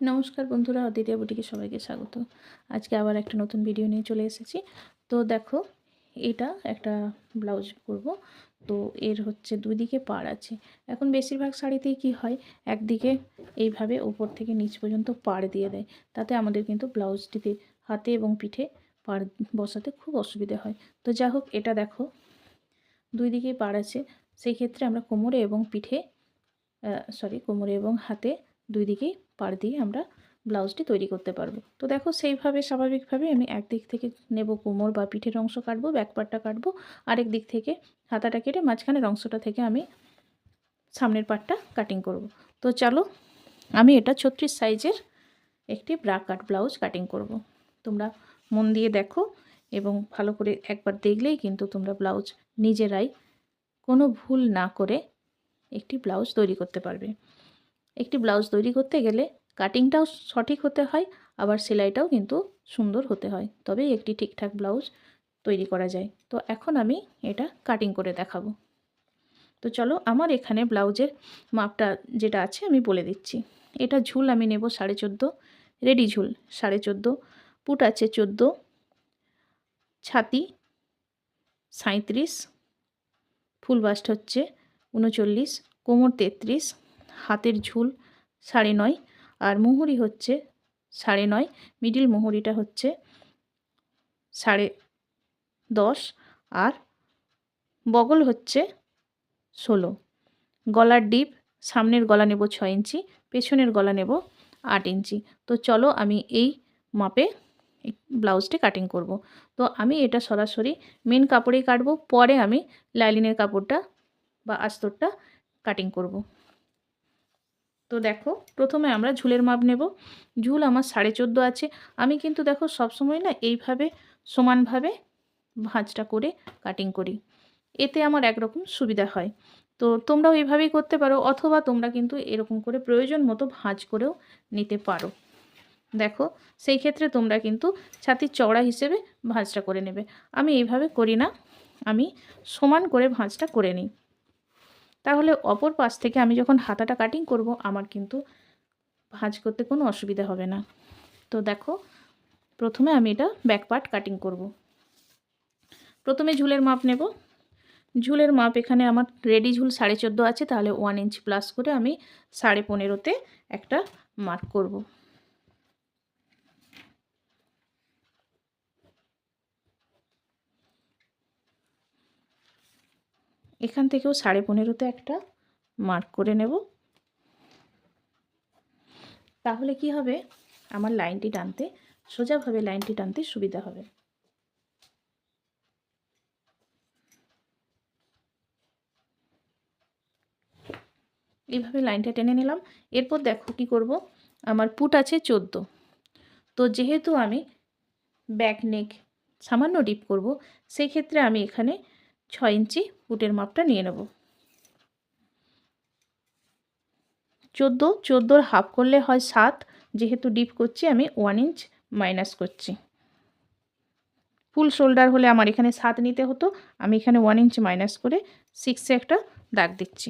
নমস্কার বন্ধুরা অদ্বিতীয় বুটিকে সবাইকে স্বাগত। আজকে আবার একটা নতুন ভিডিও নিয়ে চলে এসেছি। তো দেখো, এটা একটা ব্লাউজ করব। তো এর হচ্ছে দুই দিকে পাড় আছে। এখন বেশিরভাগ শাড়িতেই কি হয়, একদিকে এইভাবে ওপর থেকে নিচ পর্যন্ত পাড় দিয়ে দেয়। তাতে আমাদের কিন্তু ব্লাউজটিতে হাতে এবং পিঠে পাড় বসাতে খুব অসুবিধে হয়। তো যা হোক, এটা দেখো, দুই দিকেই পাড় আছে। সেই ক্ষেত্রে আমরা কোমরে এবং পিঠে সরি কোমরে এবং হাতে দুই দিকেই পাড় দিয়ে আমরা ব্লাউজটি তৈরি করতে পারব। তো দেখো সেইভাবে স্বাভাবিকভাবে আমি একদিক থেকে নেব কোমর বা পিঠের অংশ কাটবো ব্যাক পার্টটা কাটবো, আরেক দিক থেকে হাতাটা কেটে মাঝখানের অংশটা থেকে আমি সামনের পার্টটা কাটিং করব। তো চলো আমি এটা ছত্রিশ সাইজের একটি ব্রা কাট ব্লাউজ কাটিং করব। তোমরা মন দিয়ে দেখো এবং ভালো করে একবার দেখলেই কিন্তু তোমরা ব্লাউজ নিজেরাই কোনো ভুল না করে একটি ব্লাউজ তৈরি করতে পারবে। একটি ব্লাউজ তৈরি করতে গেলে কাটিংটাও সঠিক হতে হয়, আবার সেলাইটাও কিন্তু সুন্দর হতে হয়। তবেই একটি ঠিকঠাক ব্লাউজ তৈরি করা যায়। তো এখন আমি এটা কাটিং করে দেখাবো। তো চলো আমার এখানে ব্লাউজের মাপটা যেটা আছে আমি বলে দিচ্ছি। এটা ঝুল আমি নেব সাড়ে চোদ্দ রেডি ঝুল সাড়ে চোদ্দ, পুট আছে চোদ্দ, ছাতি সাঁত্রিশ ফুল বাস্ট হচ্ছে উনচল্লিশ, কোমর তেত্রিশ হাতের ঝুল সাড়ে নয়, আর মুহুরি হচ্ছে সাড়ে নয় মিডিল মুহুরিটা হচ্ছে সাড়ে দশ, আর বগল হচ্ছে ষোলো। গলার ডিপ, সামনের গলা নেব ছয় ইঞ্চি, পেছনের গলা নেব আট ইঞ্চি। তো চলো আমি এই মাপে ব্লাউজটি কাটিং করব। তো আমি এটা সরাসরি মেন কাপড়েই কাটবো, পরে আমি লাইলিনের কাপড়টা বা আস্তরটা কাটিং করব। তো দেখো, প্রথমে আমরা ঝুলের মাপ নেব। ঝুল আমার সাড়ে চোদ্দ আছে। আমি কিন্তু দেখো, সবসময় না এইভাবে সমানভাবে ভাঁজটা করে কাটিং করি। এতে আমার একরকম সুবিধা হয়। তো তোমরাও এইভাবেই করতে পারো, অথবা তোমরা কিন্তু এরকম করে প্রয়োজন মতো ভাঁজ করেও নিতে পারো। দেখো, সেই ক্ষেত্রে তোমরা কিন্তু ছাতির চওড়া হিসেবে ভাঁজটা করে নেবে। আমি এইভাবে করি না। আমি সমান করে ভাঁজটা করে নিই। তাহলে অপর পাশ থেকে আমি যখন হাতাটা কাটিং করব, আমার কিন্তু ভাঁজ করতে কোনো অসুবিধা হবে না। তো দেখো, প্রথমে আমি এটা ব্যাক পার্ট কাটিং করব। প্রথমে ঝুলের মাপ নেব। ঝুলের মাপ এখানে আমার রেডি ঝুল সাড়ে চোদ্দ আছে, তাহলে ওয়ান ইঞ্চ প্লাস করে আমি সাড়ে পনেরোতে একটা মার্ক করব। এখান থেকেও সাড়ে পনেরোতে একটা মার্ক করে নেব। তাহলে কি হবে? আমার লাইনটি টানতে, সোজাভাবে লাইনটি টানতে সুবিধা হবে। এইভাবে লাইনটা টেনে নিলাম। এরপর দেখো কি করব? আমার পুট আছে চোদ্দ। তো যেহেতু আমি ব্যাক নেক সামান্য ডিপ করব সেই ক্ষেত্রে আমি এখানে ছয় ইঞ্চি পুটের মাপটা নিয়ে নেব। চোদ্দ, চোদ্দোর হাফ করলে হয় সাত, যেহেতু ডিপ করছি, আমি ওয়ান ইঞ্চ মাইনাস করছি। ফুল শোল্ডার হলে আমার এখানে সাত নিতে হতো, আমি এখানে ওয়ান ইঞ্চ মাইনাস করে সিক্সে একটা দাগ দিচ্ছি।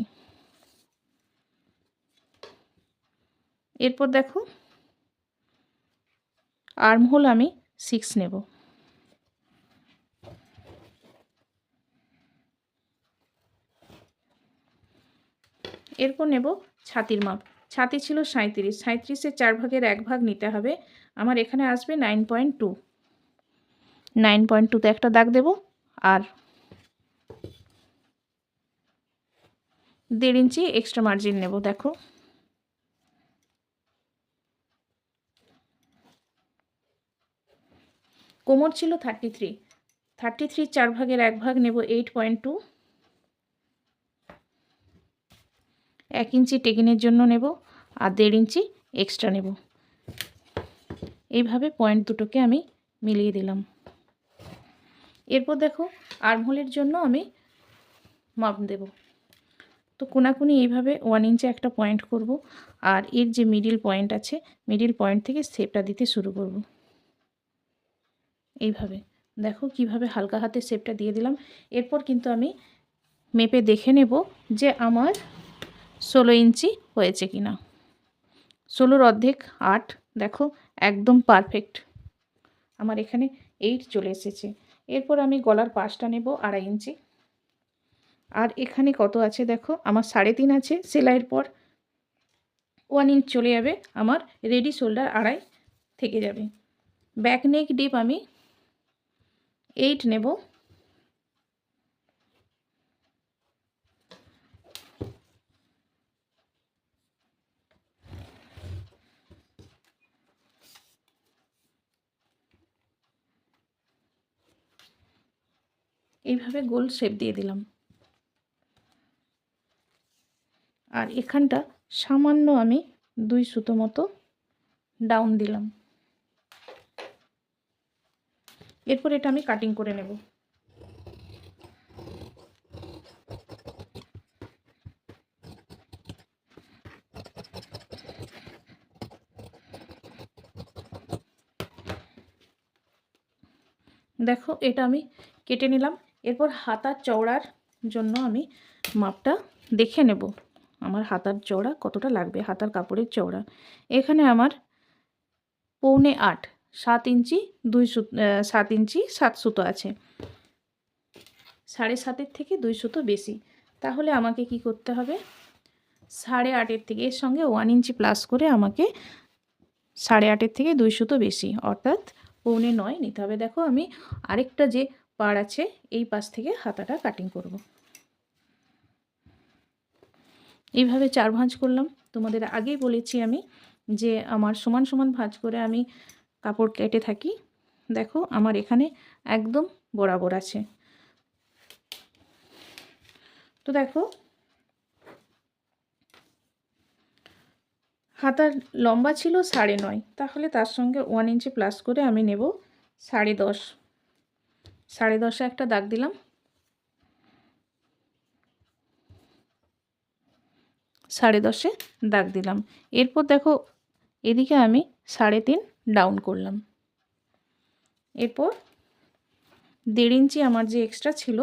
এরপর দেখো আর্ম হোল আমি সিক্স নেব। এরপর নেব ছাতির মাপ। ছাতি ছিল সাঁত্রিশ সাঁত্রিশের চার ভাগের এক ভাগ নিতে হবে। আমার এখানে আসবে nine point two. Nine point টুতে একটা দাগ দেব আর দেড় ইঞ্চি এক্সট্রা মার্জিন নেব, দেখো। কোমর ছিল থার্টি থ্রি। থার্টি থ্রি চার ভাগের এক ভাগ নেব এইট পয়েন্ট টু। এক ইঞ্চি টেকিনের জন্য নেব, আর দেড় ইঞ্চি এক্সট্রা নেব। এইভাবে পয়েন্ট দুটোকে আমি মিলিয়ে দিলাম। এরপর দেখো আর্মহোলের জন্য আমি মাপ দেব। তো কোনাকুনি এইভাবে ওয়ান ইঞ্চে একটা পয়েন্ট করব, আর এর যে মিডিল পয়েন্ট আছে মিডিল পয়েন্ট থেকে শেপটা দিতে শুরু করব। এইভাবে। দেখো কীভাবে হালকা হাতে শেপটা দিয়ে দিলাম। এরপর কিন্তু আমি মেপে দেখে নেব যে আমার ষোলো ইঞ্চি হয়েছে কি না? ষোলোর অর্ধেক আট, দেখো, একদম পারফেক্ট আমার এখানে এইট চলে এসেছে। এরপর আমি গলার পাশটা নেব, আড়াই ইঞ্চি। আর এখানে কত আছে দেখো? আমার সাড়ে তিন আছে সেলাইয়ের পর। ওয়ান ইঞ্চ চলে যাবে, আমার রেডি শোল্ডার আড়াই থেকে যাবে। ব্যাক নেক ডিপ আমি এইট নেব। এইভাবে গোল শেপ দিয়ে দিলাম। আর এখানটা সামান্য আমি দুই সুতো মতো ডাউন দিলাম। এরপর এটা আমি কাটিং করে নেব। দেখো এটা আমি কেটে নিলাম। এরপর হাতার চওড়ার জন্য আমি মাপটা দেখে নেব। আমার হাতার চওড়া কতটা লাগবে? হাতার কাপড়ের চওড়া। এখানে আমার পৌনে আট, সাত ইঞ্চি, দুই সুতো সাত ইঞ্চি, সাত সুতো আছে। সাড়ে সাতের থেকে দুই সুতো বেশি। তাহলে আমাকে কি করতে হবে? সাড়ে আটের থেকে, এর সঙ্গে ওয়ান ইঞ্চি প্লাস করে আমাকে সাড়ে আটের থেকে দুই সুতো বেশি। অর্থাৎ পৌনে নয় নিতে হবে। দেখো আমি আরেকটা যে পাড় আছে, এই পাশ থেকে হাতাটা কাটিং করব। এইভাবে চার ভাঁজ করলাম। তোমাদের আগেই বলেছি আমি যে আমার সমান সমান ভাঁজ করে আমি কাপড় কেটে থাকি। দেখো আমার এখানে একদম বরাবর আছে। তো দেখো হাতার লম্বা ছিল সাড়ে নয়, তাহলে তার সঙ্গে ওয়ান ইঞ্চি প্লাস করে আমি নেব সাড়ে দশ। সাড়ে দশে একটা দাগ দিলাম। সাড়ে দশে দাগ দিলাম। এরপর দেখো, এদিকে আমি সাড়ে তিন ডাউন করলাম। এরপর দেড় ইঞ্চি আমার যে এক্সট্রা ছিল,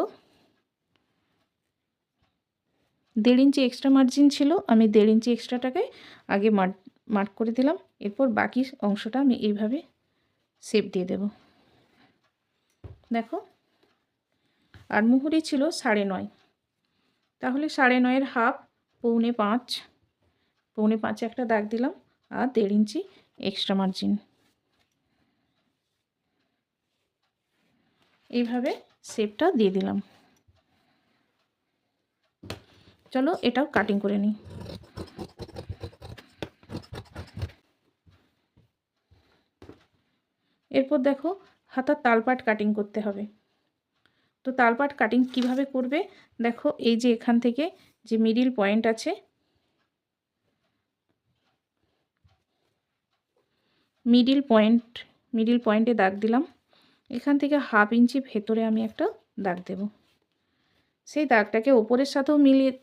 দেড় ইঞ্চি এক্সট্রা মার্জিন ছিল, আমি দেড় ইঞ্চি এক্সট্রাটাকে আগে মার্ক মার্ক করে দিলাম। এরপর বাকি অংশটা আমি এইভাবে শেপ দিয়ে দেব। দেখো। আর মুহুরি ছিল সাড়ে নয়। তাহলে সাড়ে নয়ের হাফ, পৌনে পাঁচ। পৌনে পাঁচে একটা দাগ দিলাম আর দেড় ইঞ্চি এক্সট্রা মার্জিন এইভাবে শেপটা দিয়ে দিলাম। চলো এটাও কাটিং করে নিই। এরপর দেখো হাতার তালপাট কাটিং করতে হবে। তো তালপাট কাটিং কীভাবে করবে? দেখো, এই যে এখান থেকে যে মিডিল পয়েন্ট আছে মিডিল পয়েন্ট মিডিল পয়েন্টে দাগ দিলাম। এখান থেকে হাফ ইঞ্চি ভেতরে আমি একটা দাগ দেব। সেই দাগটাকে ওপরের সাথেও মিলিয়ে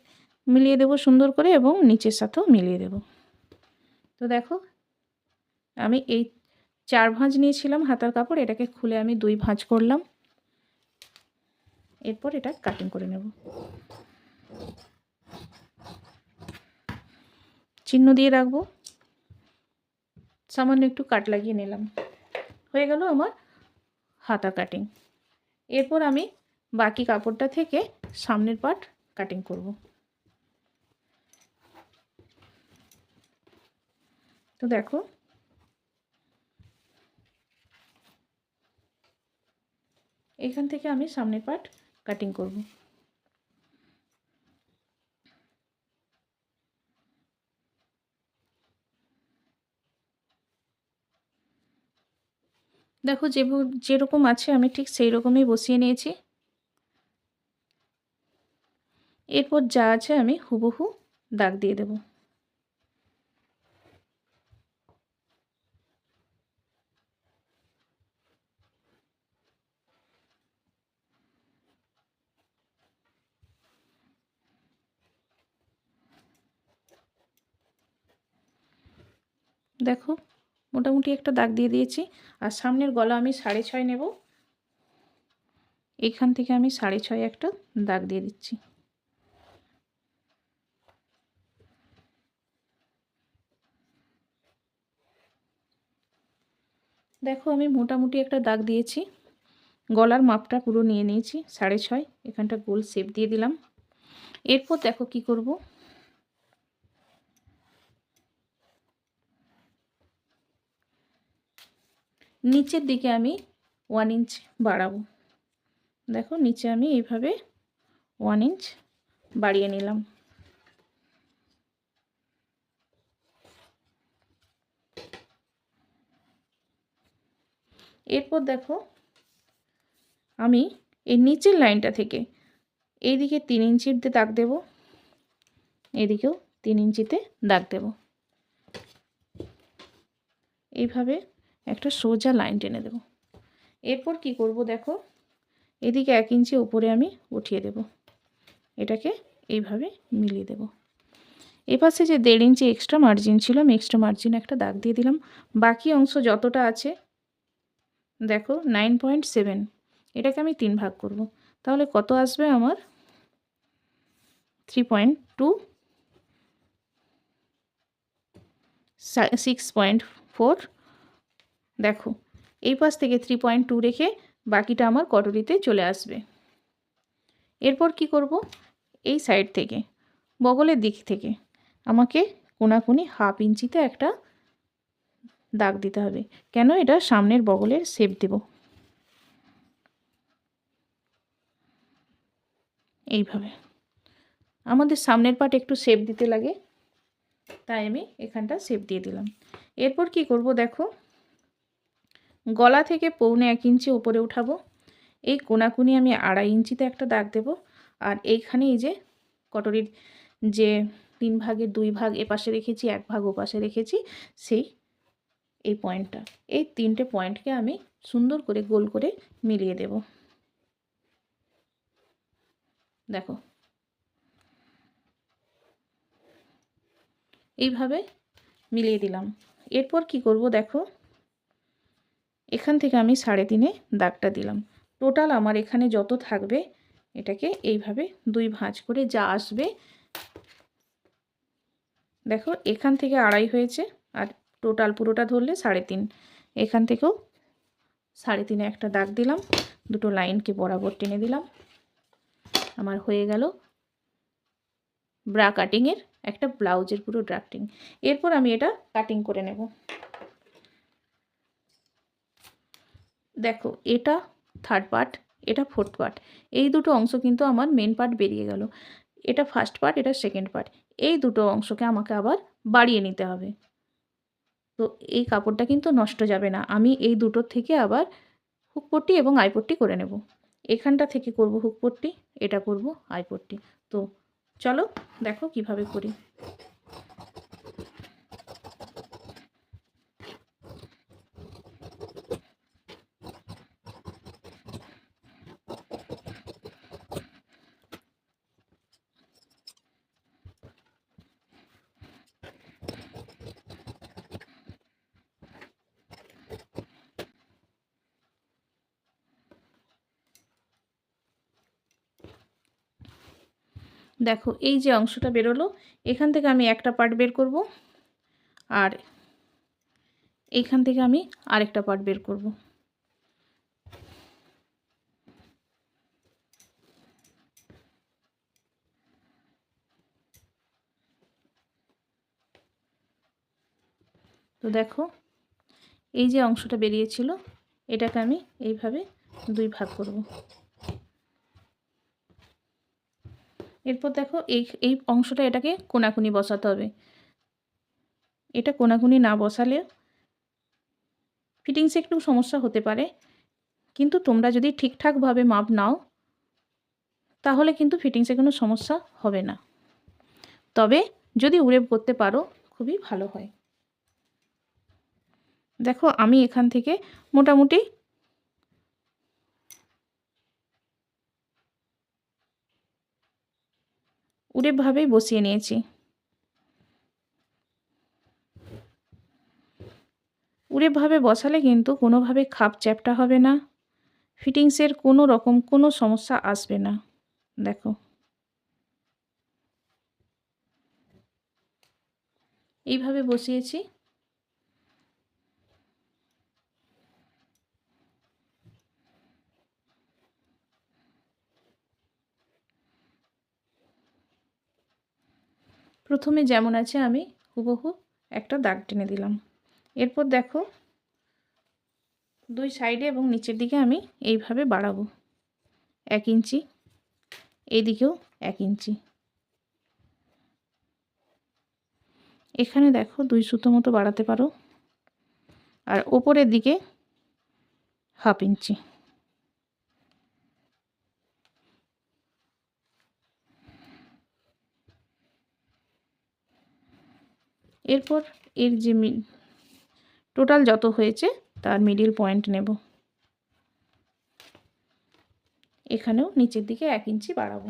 মিলিয়ে দেব সুন্দর করে এবং নিচের সাথেও মিলিয়ে দেব। তো দেখো, আমি এই চার ভাঁজ নিয়েছিলাম হাতার কাপড়, এটাকে খুলে আমি দুই ভাঁজ করলাম। এরপর এটা কাটিং করে নেব। চিহ্ন দিয়ে রাখব। সামান্য একটু কাট লাগিয়ে নিলাম। হয়ে গেল আমার হাতা কাটিং এরপর আমি বাকি কাপড়টা থেকে সামনের পার্ট কাটিং করব। তো দেখো এখান থেকে আমি সামনের পার্ট কাটিং করব। দেখো যে যেরকম আছে, আমি ঠিক সেই রকমই বসিয়ে নিয়েছি। এরপর যা আছে আমি হুবহু দাগ দিয়ে দেব। দেখো, মোটামুটি একটা দাগ দিয়ে দিয়েছি। আর সামনের গলা আমি সাড়ে ছয় নেব। এখান থেকে আমি সাড়ে ছয় একটা দাগ দিয়ে দিচ্ছি। দেখো, আমি মোটামুটি একটা দাগ দিয়েছি। গলার মাপটা পুরো নিয়ে নিয়েছি, সাড়ে ছয়। এখানটা গোল শেপ দিয়ে দিলাম। এরপর দেখো কি করব। নিচের দিকে আমি ওয়ান ইঞ্চ বাড়াবো। দেখো, নিচে আমি এইভাবে ওয়ান ইঞ্চ বাড়িয়ে নিলাম। এরপর দেখো, আমি এই নিচের লাইনটা থেকে এইদিকে তিন ইঞ্চিতে দাগ দেব এদিকেও তিন ইঞ্চিতে দাগ দেব। এইভাবে একটা সোজা লাইন টেনে দেব। এরপর কি করব দেখো? এদিকে এক ইঞ্চি উপরে আমি উঠিয়ে দেব। এটাকে এইভাবে মিলিয়ে দেব। এপাশে যে দেড় ইঞ্চি এক্সট্রা মার্জিন ছিল, আমি এক্সট্রা মার্জিন একটা দাগ দিয়ে দিলাম। বাকি অংশ যতটা আছে, দেখো নাইন পয়েন্ট সেভেন এটাকে আমি তিন ভাগ করব। তাহলে কত আসবে আমার? Three point two six point four দেখো, এই পাশ থেকে থ্রি পয়েন্ট টু রেখে বাকিটা আমার কটরিতে চলে আসবে। এরপর কি করব? এই সাইড থেকে, বগলের দিক থেকে আমাকে কোনাকুনি হাফ ইঞ্চিতে একটা দাগ দিতে হবে। কেন? এটা সামনের বগলের শেপ দেব। এইভাবে। আমাদের সামনের পাট একটু শেপ দিতে লাগে, তাই আমি এখানটা শেপ দিয়ে দিলাম। এরপর কি করব? দেখো গলা থেকে পৌনে এক ইঞ্চি উপরে উঠাবো। এই কোনাকুনি আমি আড়াই ইঞ্চিতে একটা দাগ দেব। আর এইখানে এই যে কটরির যে তিন ভাগের দুই ভাগ এপাশে রেখেছি, এক ভাগ ওপাশে রেখেছি, সেই এই পয়েন্টটা। এই তিনটে পয়েন্টকে আমি সুন্দর করে গোল করে মিলিয়ে দেব। দেখো। এইভাবে মিলিয়ে দিলাম। এরপর কি করব দেখো? এখান থেকে আমি সাড়ে তিনে দাগটা দিলাম। টোটাল আমার এখানে যত থাকবে, এটাকে এইভাবে দুই ভাঁজ করে যা আসবে, দেখো এখান থেকে আড়াই হয়েছে আর টোটাল পুরোটা ধরলে সাড়ে তিন। এখান থেকেও সাড়ে তিনে একটা দাগ দিলাম, দুটো লাইনকে বরাবর টেনে দিলাম। আমার হয়ে গেল ব্রা কাটিংয়ের একটা ব্লাউজের পুরো ড্রাফটিং এরপর আমি এটা কাটিং করে নেব। দেখো, এটা থার্ড পার্ট এটা ফোর্থ পার্ট এই দুটো অংশ কিন্তু আমার মেন পার্ট বেরিয়ে গেল। এটা ফার্স্ট পার্ট এটা সেকেন্ড পার্ট এই দুটো অংশকে আমাকে আবার বাড়িয়ে নিতে হবে। তো এই কাপড়টা কিন্তু নষ্ট যাবে না, আমি এই দুটোর থেকে আবার হুকপট্টি এবং আইপট্টি করে নেব। এখানটা থেকে করব হুকপট্টি এটা করব আইপট্টি তো চলো দেখো কীভাবে করি। দেখো, এই যে অংশটা বেরোলো, এখান থেকে আমি একটা পার্ট বের করব, আর এইখান থেকে আমি আরেকটা পার্ট বের করব। তো দেখো, এই যে অংশটা বেরিয়েছিল, এটাকে আমি এইভাবে দুই ভাগ করব। এরপর দেখো এই এই অংশটা এটাকে কোনাকুনি বসাতে হবে। এটা কোনাকুনি না বসালে ফিটিংসে একটু সমস্যা হতে পারে। কিন্তু তোমরা যদি ঠিকঠাকভাবে মাপ নাও, তাহলে কিন্তু ফিটিংসে কোনো সমস্যা হবে না। তবে যদি উড়েব করতে পারো, খুবই ভালো হয়। দেখো আমি এখান থেকে মোটামুটি উড়েভাবেই বসিয়ে নিয়েছি। উড়েভাবে বসালে কিন্তু কোনোভাবে খাপ চ্যাপটা হবে না, ফিটিংসের কোনো রকম কোনো সমস্যা আসবে না। দেখো। এইভাবে বসিয়েছি। প্রথমে যেমন আছে আমি হুবহু একটা দাগ টেনে দিলাম। এরপর দেখো দুই সাইডে এবং নিচের দিকে আমি এইভাবে বাড়াবো। এক ইঞ্চি, এইদিকেও এক ইঞ্চি। এখানে দেখো দুই সুতো মতো বাড়াতে পারো। আর ওপরের দিকে হাফ ইঞ্চি। এরপর এর যে টোটাল যত হয়েছে তার মিডিল পয়েন্ট নেব। এখানেও নিচের দিকে এক ইঞ্চি বাড়াবো।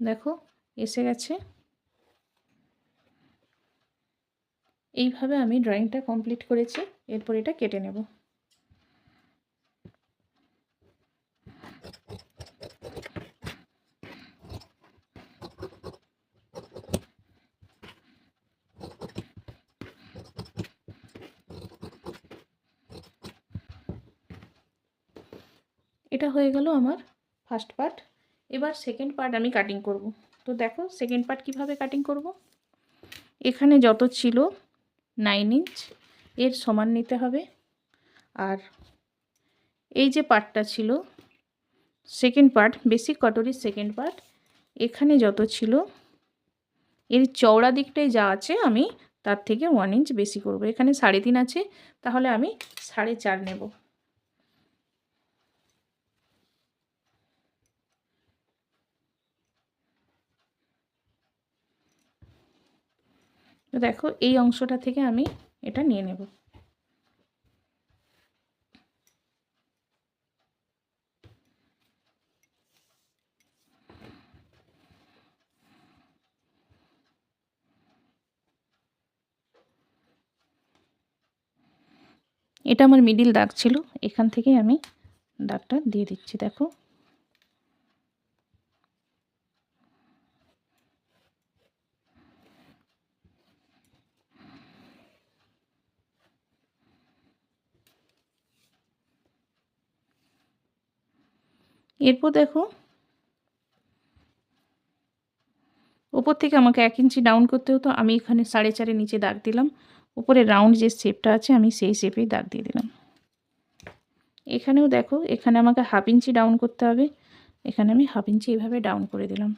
দেখো, এসে গেছে। এইভাবে আমি ড্রয়িংটা কমপ্লিট করেছি, এরপর এটা কেটে নেব। এটা হয়ে গেল আমার ফার্স্ট পার্ট এবার সেকেন্ড পার্ট আমি কাটিং করব। তো দেখো সেকেন্ড পার্ট কীভাবে কাটিং করব? এখানে যত ছিল নাইন ইঞ্চ এর সমান নিতে হবে। আর এই যে পার্টটা ছিল সেকেন্ড পার্ট বেসিক কটরির সেকেন্ড পার্ট এখানে যত ছিল, এর চওড়া দিকটাই যা আছে আমি তার থেকে ওয়ান ইঞ্চ বেশি করব। এখানে সাড়ে তিন আছে, তাহলে আমি সাড়ে চার নেব। তো দেখো, এই অংশটা থেকে আমি এটা নিয়ে নেব। এটা আমার মিডিল দাগ ছিল, এখান থেকে আমি দাগটা দিয়ে দিচ্ছি, দেখো। এরপর দেখো ওপর থেকে আমাকে এক ইঞ্চি ডাউন করতে হতো, আমি এখানে সাড়ে চারে নিচে দাগ দিলাম, উপরে রাউন্ড যে শেপটা আছে, আমি সেই শেপেই দাগ দিয়ে দিলাম। এখানেও দেখো, এখানে আমাকে হাফ ইঞ্চি ডাউন করতে হবে, এখানে আমি হাফ ইঞ্চি এইভাবে ডাউন করে দিলাম।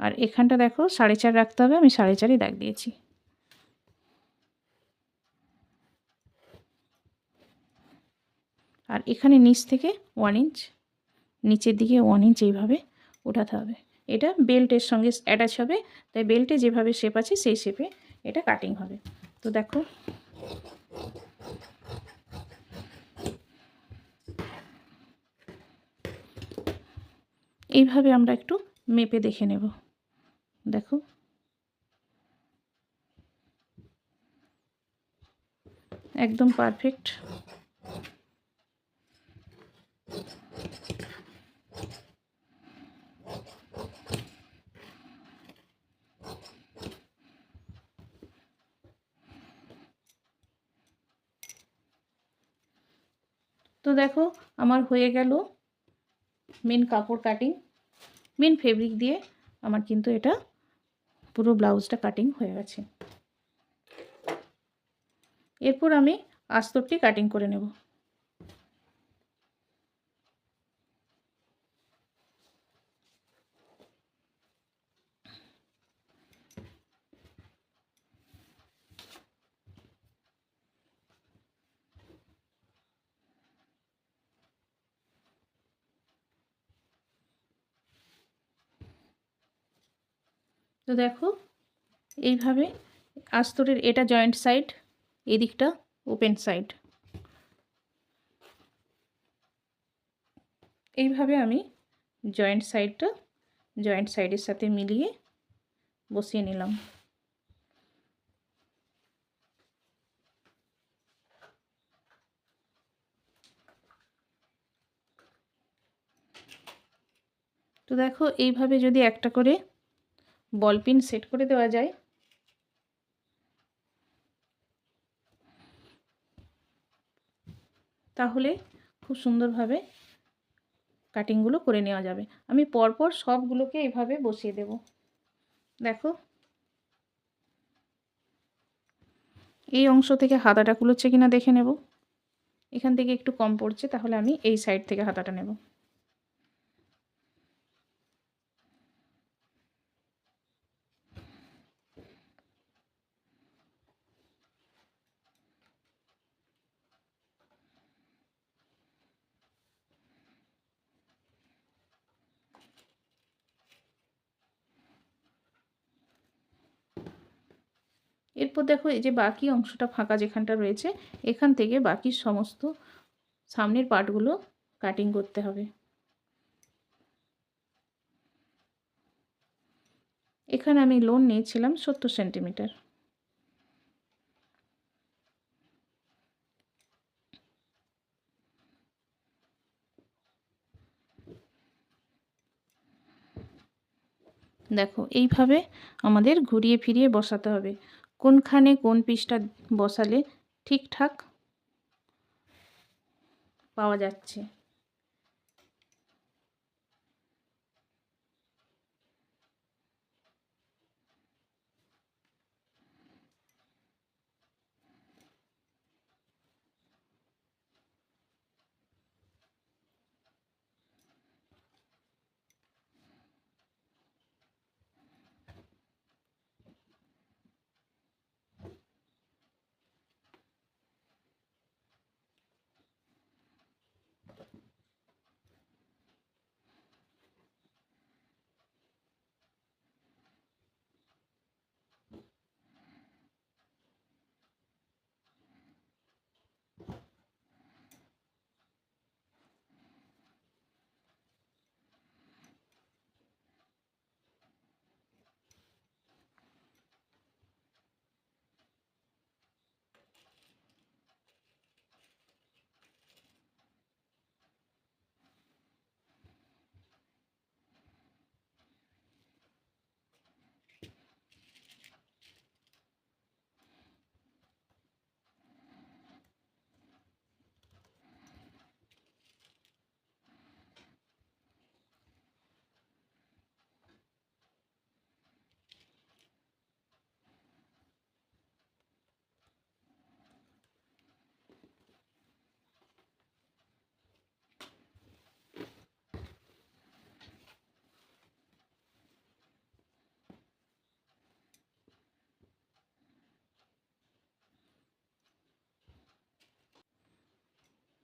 আর এখানটা দেখো, সাড়ে চার রাখতে হবে, আমি সাড়ে চারই দাগ দিয়েছি। আর এখানে নিচ থেকে ওয়ান ইঞ্চ নিচের দিকে ওয়ান ইঞ্চ এইভাবে ওঠাতে হবে। এটা বেল্টের সঙ্গে অ্যাটাচ হবে, তাই বেল্টে যেভাবে শেপ আছে সেই শেপে এটা কাটিং হবে। তো দেখো, এইভাবে আমরা একটু মেপে দেখে নেব। দেখো, একদম পারফেক্ট দেখো, আমার হয়ে গেল মেন কাপড় কাটিং মেন ফেব্রিক দিয়ে আমার কিন্তু এটা পুরো ব্লাউজটা কাটিং হয়ে গেছে। এরপর আমি আস্তরটি কাটিং করে নেব। তো দেখো, এইভাবে আস্তরের এটা জয়েন্ট সাইড এদিকটা ওপেন সাইড এইভাবে আমি জয়েন্ট সাইডটা জয়েন্ট সাইডের সাথে মিলিয়ে বসিয়ে নিলাম। তো দেখো, এইভাবে যদি একটা করে বল পিন সেট করে দেওয়া যায়। তাহলে খুব সুন্দরভাবে কাটিংগুলো করে নেওয়া যাবে। আমি পরপর সবগুলোকে এভাবে বসিয়ে দেব। দেখো। এই অংশ থেকে হাতাটা কুলোচ্ছে কিনা দেখে নেব। এখান থেকে একটু কম পড়ছে, তাহলে আমি এই সাইড থেকে হাতাটা নেব। এরপর দেখো এই যে বাকি অংশটা ফাঁকা যেখানটা রয়েছে, এখান থেকে বাকি সমস্ত সামনের পার্টগুলো কাটিং করতে হবে। এখানে আমি লোন নিয়েছিলাম সত্তর সেন্টিমিটার দেখো, এইভাবে আমাদের ঘুরিয়ে ফিরিয়ে বসাতে হবে। কোনখানে কোন পিসটা বসালে ঠিকঠাক পাওয়া যাচ্ছে?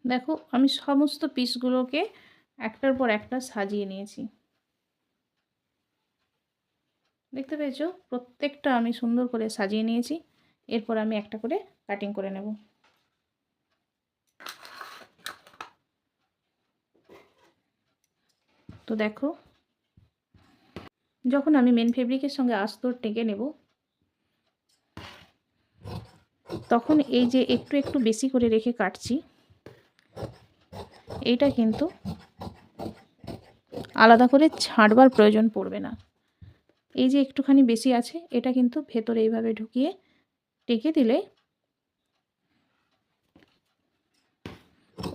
দেখো, আমি সমস্ত পিসগুলোকে একটার পর একটা সাজিয়ে নিয়েছি। দেখতে পেয়েছ? প্রত্যেকটা আমি সুন্দর করে সাজিয়ে নিয়েছি। এরপর আমি একটা করে কাটিং করে নেব। তো দেখো, যখন আমি মেন ফেব্রিকের সঙ্গে আস্তর টেকে নেব, তখন এই যে একটু একটু বেশি করে রেখে কাটছি এইটা কিন্তু আলাদা করে ছাড়বার প্রয়োজন পড়বে না। এই যে একটুখানি বেশি আছে, এটা কিন্তু ভেতরে এইভাবে ঢুকিয়ে টেকে দিলে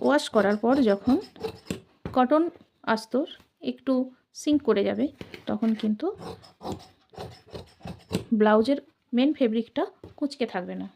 ওয়াশ করার পর যখন কটন আস্তর একটু সিঙ্ক করে যাবে, তখন কিন্তু ব্লাউজের মেন ফেব্রিকটা কুচকে থাকবে না।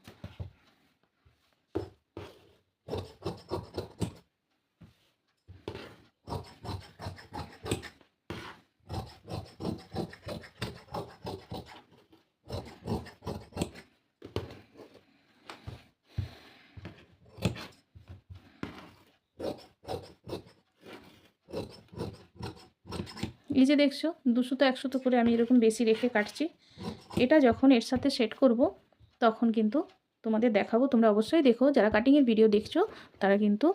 এই যে দেখছ, দুশো তো একশো তো করে আমি এরকম বেশি রেখে কাটছি। এটা যখন এর সাথে সেট করব, তখন কিন্তু তোমাদের দেখাবো। তোমরা অবশ্যই দেখো, যারা কাটিংয়ের ভিডিও দেখছ, তারা কিন্তু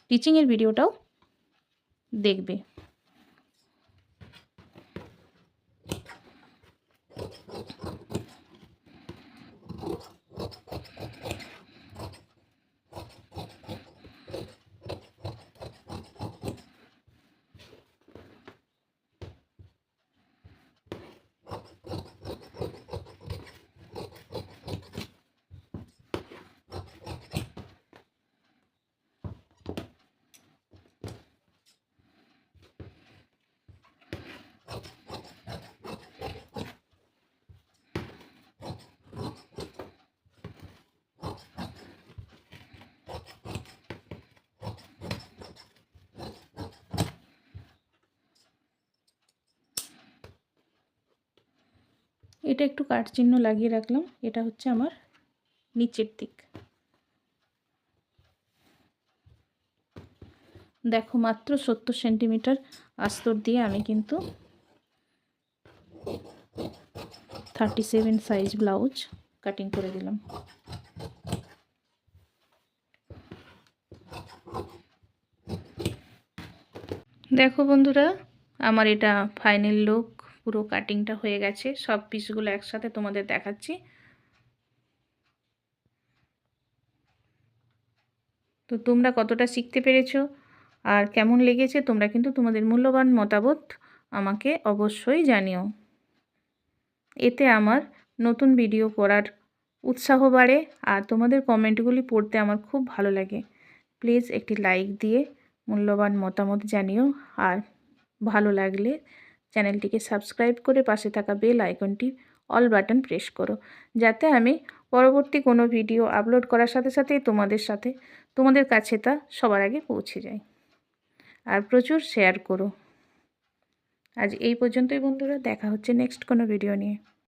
স্টিচিংয়ের ভিডিওটাও দেখবে। এটা একটু কাট চিহ্ন লাগিয়ে রাখলাম। এটা হচ্ছে আমার নিচের দিক। দেখো, মাত্র সত্তর সেন্টিমিটার আস্তর দিয়ে আমি কিন্তু thirty seven size blouse cutting করে দিলাম। দেখো বন্ধুরা, আমার এটা ফাইনাল লুক পুরো কাটিংটা হয়ে গেছে। সব পিসগুলো একসাথে তোমাদের দেখাচ্ছি। তো তোমরা কতটা শিখতে পেরেছ আর কেমন লেগেছে তোমরা কিন্তু তোমাদের মূল্যবান মতামত আমাকে অবশ্যই জানিও। এতে আমার নতুন ভিডিও করার উৎসাহ বাড়ে আর তোমাদের কমেন্টগুলি পড়তে আমার খুব ভালো লাগে। প্লিজ একটি লাইক দিয়ে মূল্যবান মতামত জানিও আর ভালো লাগলে চ্যানেলটিকে সাবস্ক্রাইব করে পাশে থাকা বেল আইকনটি অল বাটন প্রেস করো। যাতে আমি পরবর্তী কোনো ভিডিও আপলোড করার সাথে সাথেই তোমাদের সাথে, তোমাদের কাছে তা সবার আগে পৌঁছে যায়। আর প্রচুর শেয়ার করো। আজ এই পর্যন্তই বন্ধুরা, দেখা হচ্ছে নেক্সট কোনো ভিডিও নিয়ে।